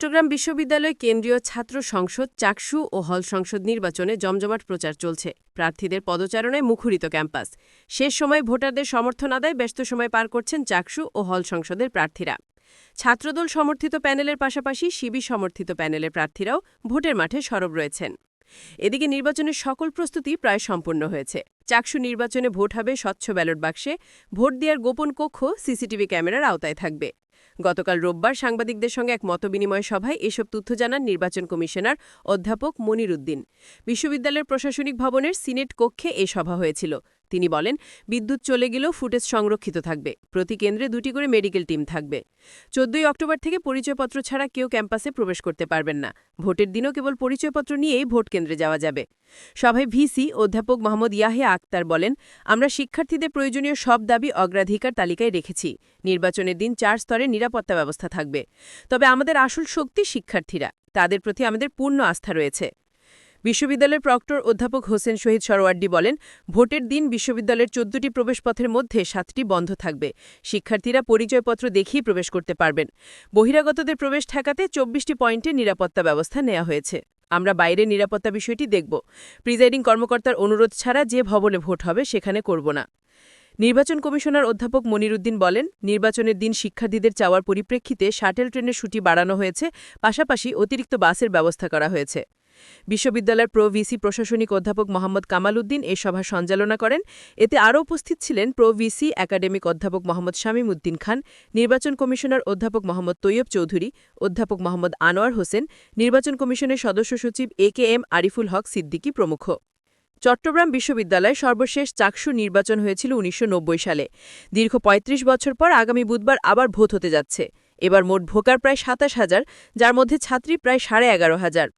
চট্টগ্রাম বিশ্ববিদ্যালয় কেন্দ্রীয় ছাত্র সংসদ, চাকসু ও হল সংসদ নির্বাচনে জমজমাট প্রচার চলছে। প্রার্থীদের পদচারণায় মুখরিত ক্যাম্পাস। শেষ সময় ভোটারদের সমর্থন আদায় ব্যস্ত সময় পার করছেন চাকসু ও হল সংসদের প্রার্থীরা। ছাত্রদল সমর্থিত প্যানেলের পাশাপাশি শিবি সমর্থিত প্যানেলের প্রার্থীরাও ভোটের মাঠে সরব রয়েছেন। এদিকে নির্বাচনের সকল প্রস্তুতি প্রায় সম্পূর্ণ হয়েছে। চাকসু নির্বাচনে ভোট হবে স্বচ্ছ ব্যালট বাক্সে। ভোট দেওয়ার গোপন কক্ষ, সিসিটিভি ক্যামেরার আওতায় থাকবে। গতকাল রোববার সাংবাদিকদের সঙ্গে এক মতবিনিময় সভায় এসব তথ্য জানান নির্বাচন কমিশনার অধ্যাপক মনির উদ্দিন বিশ্ববিদ্যালয়ের প্রশাসনিক ভবনের সিনেট কক্ষে এ সভা হয়েছিল। তিনি বলেন, বিদ্যুৎ চলে গেলেও ফুটেজ সংরক্ষিত থাকবে। প্রতি কেন্দ্রে দুটি করে মেডিকেল টিম থাকবে। চোদ্দই অক্টোবর থেকে পরিচয়পত্র ছাড়া কেউ ক্যাম্পাসে প্রবেশ করতে পারবেন না। ভোটের দিনও কেবল পরিচয়পত্র নিয়েই ভোট কেন্দ্রে যাওয়া যাবে। সভায় ভিসি অধ্যাপক মোহাম্মদ ইয়াহে আক্তার বলেন, আমরা শিক্ষার্থীদের প্রয়োজনীয় সব দাবি অগ্রাধিকার তালিকায় রেখেছি। নির্বাচনের দিন চার স্তরে নিরাপত্তা ব্যবস্থা থাকবে। তবে আমাদের আসল শক্তি শিক্ষার্থীরা। তাদের প্রতি আমাদের পূর্ণ আস্থা রয়েছে। বিশ্ববিদ্যালয়ের প্রক্টর অধ্যাপক হোসেন শহীদ সরোয়ার্ডি বলেন, ভোটের দিন বিশ্ববিদ্যালয়ের চোদ্দটি প্রবেশপথের মধ্যে সাতটি বন্ধ থাকবে। শিক্ষার্থীরা পরিচয়পত্র দেখেই প্রবেশ করতে পারবেন। বহিরাগতদের প্রবেশ ঠেকাতে চব্বিশটি পয়েন্টে নিরাপত্তা ব্যবস্থা নেওয়া হয়েছে। আমরা বাইরে নিরাপত্তা বিষয়টি দেখব। প্রিজাইডিং কর্মকর্তার অনুরোধ ছাড়া যে ভবনে ভোট হবে সেখানে করব না। নির্বাচন কমিশনার অধ্যাপক মনিরুদ্দিন বলেন, নির্বাচনের দিন শিক্ষার্থীদের চাওয়ার পরিপ্রেক্ষিতে শাটেল ট্রেনের ছুটি বাড়ানো হয়েছে, পাশাপাশি অতিরিক্ত বাসের ব্যবস্থা করা হয়েছে। বিশ্ববিদ্যালয়ের প্রো ভিসি প্রশাসনিক অধ্যাপক মোহাম্মদ কামাল উদ্দিন এ সভা সঞ্চালনা করেন। এতে আরও উপস্থিত ছিলেন প্রো ভিসি একাডেমিক অধ্যাপক মোহাম্মদ শামীম উদ্দিন খান, নির্বাচন কমিশনার অধ্যাপক মোহাম্মদ তৈয়ব চৌধুরী, অধ্যাপক মোহাম্মদ আনোয়ার হোসেন, নির্বাচন কমিশনের সদস্য সচিব A K M Ariful Haque Siddiqui প্রমুখ। চট্টগ্রাম বিশ্ববিদ্যালয়ে সর্বশেষ চাকসু নির্বাচন হয়েছিল উনিশশো নব্বই সালে। দীর্ঘ ৩৫ বছর পর আগামী বুধবার আবার ভোট হতে যাচ্ছে। এবার মোট ভোকার প্রায় সাতাশ হাজার, যার মধ্যে ছাত্রী প্রায় সাড়ে এগারো হাজার।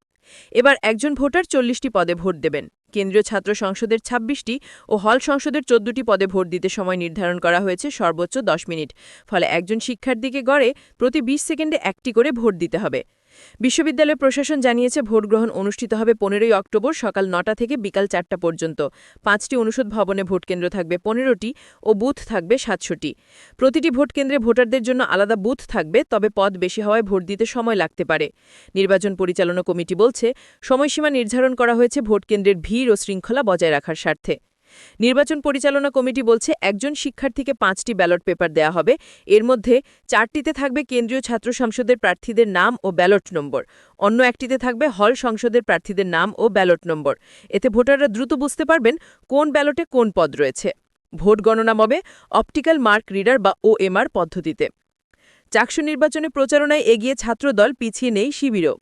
এবার একজন ভোটার চল্লিশটি পদে ভোট দেবেন। কেন্দ্রীয় ছাত্র সংসদের ২৬টি ও হল সংসদের চোদ্দটি পদে ভোট দিতে সময় নির্ধারণ করা হয়েছে সর্বোচ্চ দশ মিনিট। ফলে একজন শিক্ষার্থীকে গড়ে প্রতি ২০ সেকেন্ডে একটি করে ভোট দিতে হবে। বিশ্ববিদ্যালয় প্রশাসন জানিয়েছে ভোটগ্রহণ অনুষ্ঠিত হবে পনেরোই অক্টোবর সকাল নটা থেকে বিকাল চারটা পর্যন্ত। পাঁচটি অনুষদ ভবনে ভোটকেন্দ্র থাকবে পনেরোটি ও বুথ থাকবে সাতশোটি। প্রতিটি ভোটকেন্দ্রে ভোটারদের জন্য আলাদা বুথ থাকবে, তবে পদ বেশি হওয়ায় ভোট দিতে সময় লাগতে পারে। নির্বাচন পরিচালনা কমিটি বলছে, সময়সীমা নির্ধারণ করা হয়েছে ভোটকেন্দ্রের ভিড় ও শৃঙ্খলা বজায় রাখার স্বার্থে। নির্বাচন পরিচালনা কমিটি বলছে একজন শিক্ষার্থীকে পাঁচটি ব্যালট পেপার দেয়া হবে। এর মধ্যে চারটিতে থাকবে কেন্দ্রীয় ছাত্র সংসদের প্রার্থীদের নাম ও ব্যালট নম্বর। অন্য একটিতে থাকবে হল সংসদের প্রার্থীদের নাম ও ব্যালট নম্বর। এতে ভোটাররা দ্রুত বুঝতে পারবেন কোন ব্যালটে কোন পদ রয়েছে। ভোট গণনা হবে অপটিক্যাল মার্ক রিডার বা ওএমআর পদ্ধতিতে। চাকসু নির্বাচনে প্রচারণায় এগিয়ে ছাত্রদল পিছিয়ে নেই শিবিরও।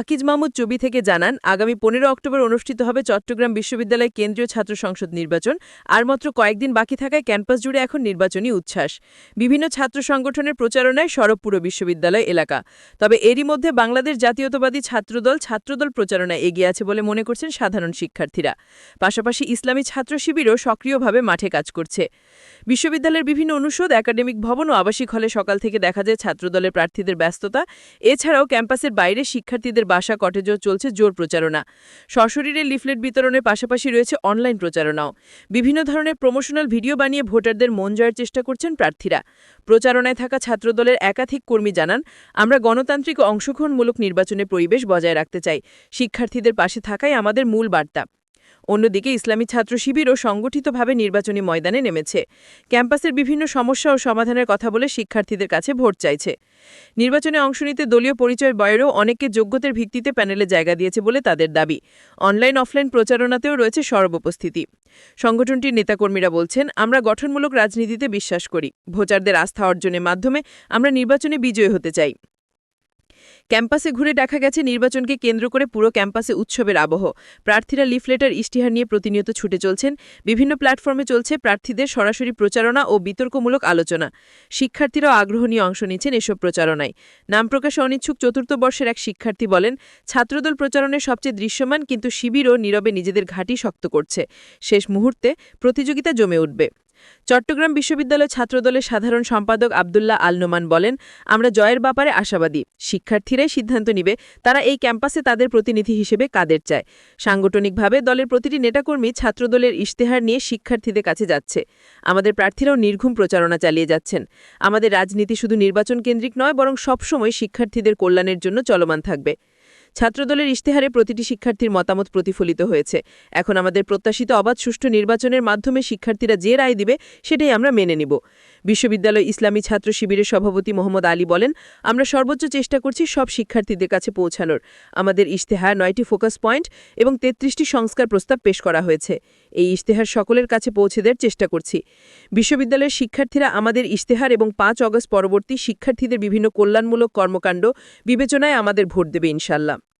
আকিজ মাহমুদ চবি থেকে জানান, আগামী পনেরো অক্টোবর অনুষ্ঠিত হবে চট্টগ্রাম বিশ্ববিদ্যালয় কেন্দ্রীয় ছাত্র সংসদ নির্বাচন, আর মাত্র কয়েকদিন বাকি থাকায় ক্যাম্পাস জুড়ে এখন নির্বাচনী উচ্ছ্বাস। বিভিন্ন ছাত্র সংগঠনের প্রচারণায় সরবপুর বিশ্ববিদ্যালয় এলাকা। তবে এরই মধ্যে বাংলাদেশ জাতীয়তাবাদী ছাত্রদল ছাত্রদল প্রচারণায় এগিয়ে আছে বলে মনে করছেন সাধারণ শিক্ষার্থীরা। পাশাপাশি ইসলামী ছাত্র শিবিরও সক্রিয়ভাবে মাঠে কাজ করছে। বিশ্ববিদ্যালয়ের বিভিন্ন অনুষদ, একাডেমিক ভবন ও আবাসিক হলে সকাল থেকে দেখা যায় ছাত্রদলের প্রার্থীদের ব্যস্ততা। এছাড়াও ক্যাম্পাসের বাইরে শিক্ষার্থীদের বাসা, কটেজও চলছে জোর প্রচারণা। সশরীরে লিফলেট বিতরণের পাশাপাশি রয়েছে অনলাইন প্রচারণাও। বিভিন্ন ধরনের প্রমোশনাল ভিডিও বানিয়ে ভোটারদের মন জয়ের চেষ্টা করছেন প্রার্থীরা। প্রচারণায় থাকা ছাত্রদলের একাধিক কর্মী জানান, আমরা গণতান্ত্রিক অংশগ্রহণমূলক নির্বাচনের পরিবেশ বজায় রাখতে চাই। শিক্ষার্থীদের পাশে থাকাই আমাদের মূল বার্তা। অন্যদিকে ইসলামী ছাত্র শিবিরও সংগঠিতভাবে নির্বাচনী ময়দানে নেমেছে। ক্যাম্পাসের বিভিন্ন সমস্যা ও সমাধানের কথা বলে শিক্ষার্থীদের কাছে ভোট চাইছে। নির্বাচনে অংশ নিতে দলীয় পরিচয় বয়েরও অনেককে যোগ্যতার ভিত্তিতে প্যানেলে জায়গা দিয়েছে বলে তাদের দাবি। অনলাইন, অফলাইন প্রচারণাতেও রয়েছে সরব উপস্থিতি। সংগঠনটির নেতাকর্মীরা বলছেন, আমরা গঠনমূলক রাজনীতিতে বিশ্বাস করি। ভোটারদের আস্থা অর্জনের মাধ্যমে আমরা নির্বাচনে বিজয়ী হতে চাই। ক্যাম্পাসে ঘুরে দেখা গেছে নির্বাচনকে কেন্দ্র করে পুরো ক্যাম্পাসে উৎসবের আবহ। প্রার্থীরা লিফলেটার, ইশতিহার নিয়ে প্রতিনিয়ত ছুটে চলছেন। বিভিন্ন প্ল্যাটফর্মে চলছে প্রার্থীদের সরাসরি প্রচারণা ও বিতর্কমূলক আলোচনা। শিক্ষার্থীরাও আগ্রহ নিয়ে অংশ নিচ্ছেন এসব প্রচারণায়। নাম প্রকাশে অনিচ্ছুক চতুর্থ বর্ষের এক শিক্ষার্থী বলেন, ছাত্রদল প্রচারণের সবচেয়ে দৃশ্যমান কিন্তু শিবিরও নীরবে নিজেদের ঘাঁটি শক্ত করছে। শেষ মুহূর্তে প্রতিযোগিতা জমে উঠবে। চট্টগ্রাম বিশ্ববিদ্যালয় ছাত্রদলের সাধারণ সম্পাদক আবদুল্লাহ আল নোমান বলেন, আমরা জয়ের ব্যাপারে আশাবাদী। শিক্ষার্থীরাই সিদ্ধান্ত নিবে, তারা এই ক্যাম্পাসে তাদের প্রতিনিধি হিসেবে কাদের চায়। সাংগঠনিকভাবে দলের প্রতিটি নেতাকর্মী ছাত্রদলের ইশতেহার নিয়ে শিক্ষার্থীদের কাছে যাচ্ছে। আমাদের প্রার্থীরাও নির্ঘুম প্রচারণা চালিয়ে যাচ্ছেন। আমাদের রাজনীতি শুধু নির্বাচন কেন্দ্রিক নয়, বরং সবসময় শিক্ষার্থীদের কল্যাণের জন্য চলমান থাকবে। ছাত্রদলের ইশতেহারে প্রতিটি শিক্ষার্থীর মতামত প্রতিফলিত হয়েছে। এখন আমাদের প্রত্যাশিত অবাধ সুষ্ঠু নির্বাচনের মাধ্যমে শিক্ষার্থীরা যে রায় দিবে, সেটাই আমরা মেনে নিব। বিশ্ববিদ্যালয় ইসলামী ছাত্র শিবিরের সভাপতি মোহাম্মদ আলী বলেন, আমরা সর্বোচ্চ চেষ্টা করছি সব শিক্ষার্থীদের কাছে পৌঁছানোর। আমাদের ইশতেহার নয়টি ফোকাস পয়েন্ট এবং তেত্রিশটি সংস্কার প্রস্তাব পেশ করা হয়েছে। এই ইশতেহার সকলের কাছে পৌঁছে দেওয়ার চেষ্টা করছি। বিশ্ববিদ্যালয়ের শিক্ষার্থীরা আমাদের ইশতেহার এবং পাঁচ অগস্ট পরবর্তী শিক্ষার্থীদের বিভিন্ন কল্যাণমূলক কর্মকাণ্ড বিবেচনায় আমাদের ভোট দেবে ইনশাল্লাহ